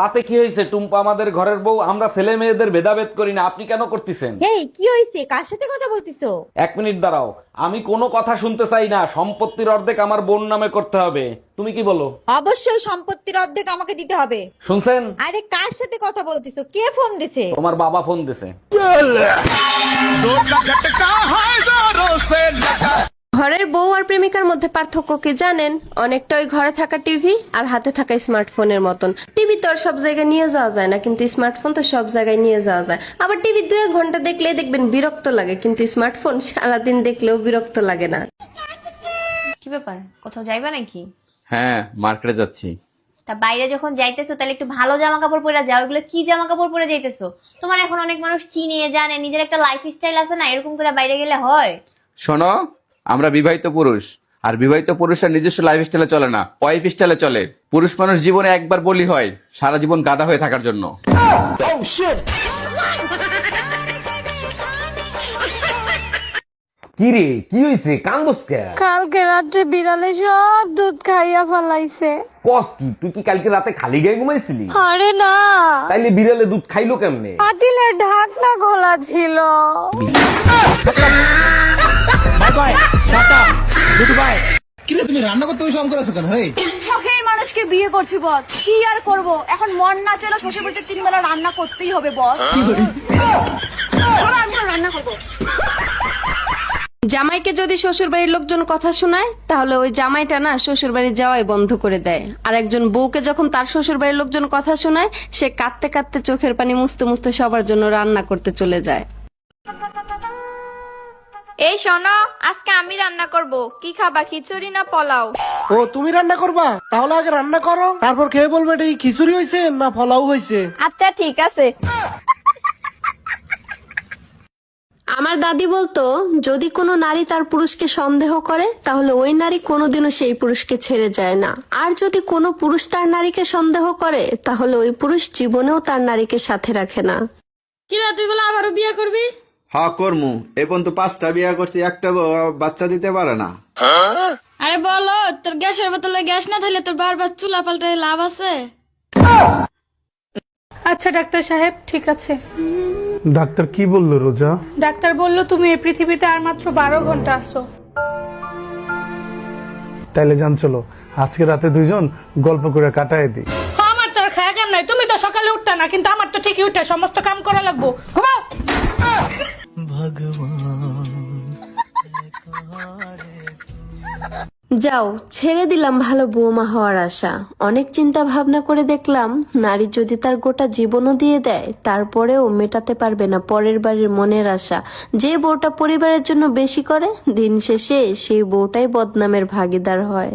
তাতে কি হয়েছে? টুম্পা আমাদের ঘরের বউ আমরা ছেলে মেয়েদের ভেদাভেদ করি না। আপনি কেন করতেছেন? হেই কি হইছে কার সাথে কথা বলতিছো? এক মিনিট দাঁড়াও। আমি কোনো কথা শুনতে চাই না। সম্পত্তির অর্ধেক আমার বোন নামে করতে হবে। তুমি কি বলো? অবশ্যই সম্পত্তির অর্ধেক আমাকে দিতে হবে। শুনছেন? আরে কার সাথে কথা বলতিছো? কে ফোন দিছে? তোমার বাবা ফোন দিছে। ঘরের বউ আর প্রেমিকার মধ্যে পার্থক্য কি জানেন? অনেকটা ওই ঘরে থাকা টিভি আর হাতে থাকা স্মার্টফোনের মতন। টিভি তো আর সব জায়গায় নিয়ে যাওয়া যায় না কিন্তু স্মার্টফোন তো সব জায়গায় নিয়ে যাওয়া যায়। আবার টিভি দু এক ঘণ্টা দেখলেই দেখবেন বিরক্ত লাগে কিন্তু স্মার্টফোন সারাদিন দেখলেও বিরক্ত লাগে না। কি ব্যাপার? কোথাও যাইবা নাকি? হ্যাঁ মার্কেটে যাচ্ছি। তা বাইরে যখন যাইতেছো তাহলে একটু ভালো জামা কাপড় পরে যাও। এগুলো কি জামা কাপড় পরে যাইতেছো? তোমার এখন অনেক মানুষ চিনিয়ে জানে নিজের একটা লাইফ স্টাইল আছে না এরকম করে বাইরে গেলে হয়? শোনো আমরা বিবাহিত পুরুষ। আর বিবাহিত পুরুষের নিজস্ব লাইফ স্টাইলে চলে না ওয়াইফ স্টাইলে চলে। পুরুষ মানুষ জীবনে একবার বলি হয় সারা জীবন গাদা হয়ে থাকার জন্য। কি রে কি হয়েছে কান্দস কালকে রাত্রে বিড়ালে সব দুধ খাইয়া ফেলাইছে। কস কি তুই কি কালকে রাতে খালি গায়ে ঘুমাইছিলি? আরে না। তাইলে বিড়ালে দুধ খাইলো কেমনে? পাতিলের ঢাকনা খোলা ছিল। শখের মানুষকে বিয়ে করছি বস। কি আর করব? এখন মন না চলে শ্বশুর বাড়িতে তিন বেলা রান্না করতেই হবে বস। আমি রান্না করব। জামাইকে যদি শ্বশুর বাড়ির লোকজন কথা শোনায় তাহলে ওই জামাইটা না শ্বশুর বাড়ি যাওয়াই বন্ধ করে দেয়। আর একজন বউকে যখন তার শ্বশুর বাড়ির লোকজন কথা শোনায় সে কাঁদতে কাঁদতে চোখের পানি মুছতে মুছতে সবার জন্য রান্না করতে চলে যায়। এই শোনো আজকে আমি রান্না করব। কি খাবা খিচুড়ি না পোলাও? ও তুমি রান্না করবা? তাহলে আগে রান্না করো। তারপর খেয়ে বলবে এটা কি খিচুড়ি হয়েছে না পোলাও হয়েছে আচ্ছা ঠিক আছে। আমার দাদি বলতো যদি কোনো নারী তার পুরুষকে সন্দেহ করে তাহলে ওই নারী কোনোদিনও সেই পুরুষকে ছেড়ে যায় না। আর যদি কোনো পুরুষ তার নারীকে সন্দেহ করে তাহলে ওই পুরুষ জীবনেও তার নারীকে সাথে রাখে না। কিরা তুই বলে আবারও বিয়ে করবি? হা কর্মু। এ পর্যন্ত পাঁচটা বিয়া করছি একটা বাচ্চা দিতে পারে না। আরে বলো তোর গ্যাসের বোতলে গ্যাস না থাকলে তোর বারবার চুলা পাল্টায় লাভ আছে? আচ্ছা ডাক্তার সাহেব ঠিক আছে। ডাক্তার কি বলল রোজা? ডাক্তার বলল তুমি এই পৃথিবীতে আর মাত্র বারো ঘণ্টা আসো তাইলে জান চলো। আজকে রাতে দুইজন গল্প করে কাটায় দিই। আমার তো আর খায়া কাম নাই। তুমি তো সকালে উঠতা না কিন্তু আমার তো ঠিকই উঠে সমস্ত কাম করা লাগবো। ঘুমাও। যাও, ছেড়ে দিলাম ভালো বৌমা হওয়ার আশা। অনেক চিন্তা ভাবনা করে দেখলাম, নারী যদি তার গোটা জীবনও দিয়ে দেয়, তারপরেও মেটাতে পারবে না পরের বাড়ির মনের আশা। যে বউটা পরিবারের জন্য বেশি করে, দিন শেষে সেই বউটাই বদনামের ভাগিদার হয়।